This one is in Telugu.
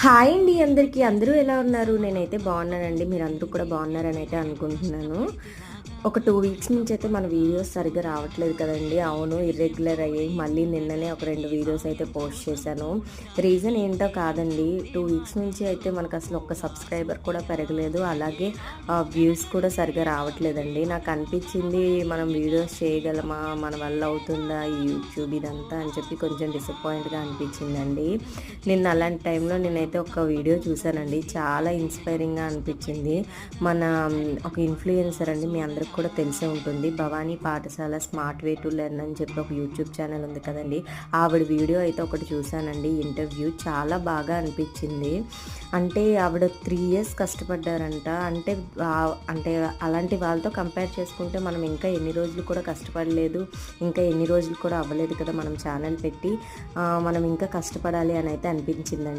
హాయ్ అండి అందరికీ. అందరూ ఎలా ఉన్నారు? నేనైతే బాగున్నానండి. మీరు అందరూ కూడా బాగున్నారని అయితే అనుకుంటున్నాను. ఒక టూ వీక్స్ నుంచి అయితే మన వీడియోస్ సరిగ్గా రావట్లేదు కదండి. అవును ఇర్రెగ్యులర్ అయ్యాయి మళ్ళీ నిన్ననే ఒక రెండు వీడియోస్ అయితే పోస్ట్ చేశాను. రీజన్ ఏంటో కాదండి. టూ వీక్స్ నుంచి అయితే మనకు అసలు ఒక్క సబ్స్క్రైబర్ కూడా పెరగలేదు. అలాగే వ్యూస్ కూడా సరిగ్గా రావట్లేదండి. నాకు అనిపించింది మనం వీడియోస్ చేయగలమా? మన వల్ల అవుతుందా? ఈ యూట్యూబ్ ఇదంతా అని చెప్పి కొంచెం డిసప్పాయింట్గా అనిపించిందండి. నిన్న అలాంటి టైంలో నేనైతే ఒక వీడియో చూశానండి. చాలా ఇన్స్పైరింగ్గా అనిపించింది. మన ఒక ఇన్ఫ్లుయెన్సర్ అండి. మీ అందరికి కూడా తెలిసే ఉంటుంది. భవానీ పాఠశాల స్మార్ట్ వే టు లెర్న్ అని చెప్పి ఒక యూట్యూబ్ ఛానల్ ఉంది కదండి. ఆవిడ వీడియో అయితే ఒకటి చూశానండి. ఇంటర్వ్యూ చాలా బాగా అనిపించింది. అంటే ఆవిడ త్రీ ఇయర్స్ కష్టపడ్డారంట. అంటే అంటే అలాంటి వాళ్ళతో కంపేర్ చేసుకుంటే మనం ఇంకా ఎన్ని రోజులు కూడా కష్టపడలేదు. ఇంకా ఎన్ని రోజులు కూడా అవ్వలేదు కదా మనం ఛానల్ పెట్టి. మనం ఇంకా కష్టపడాలి అని అయితే అనిపించిందండి.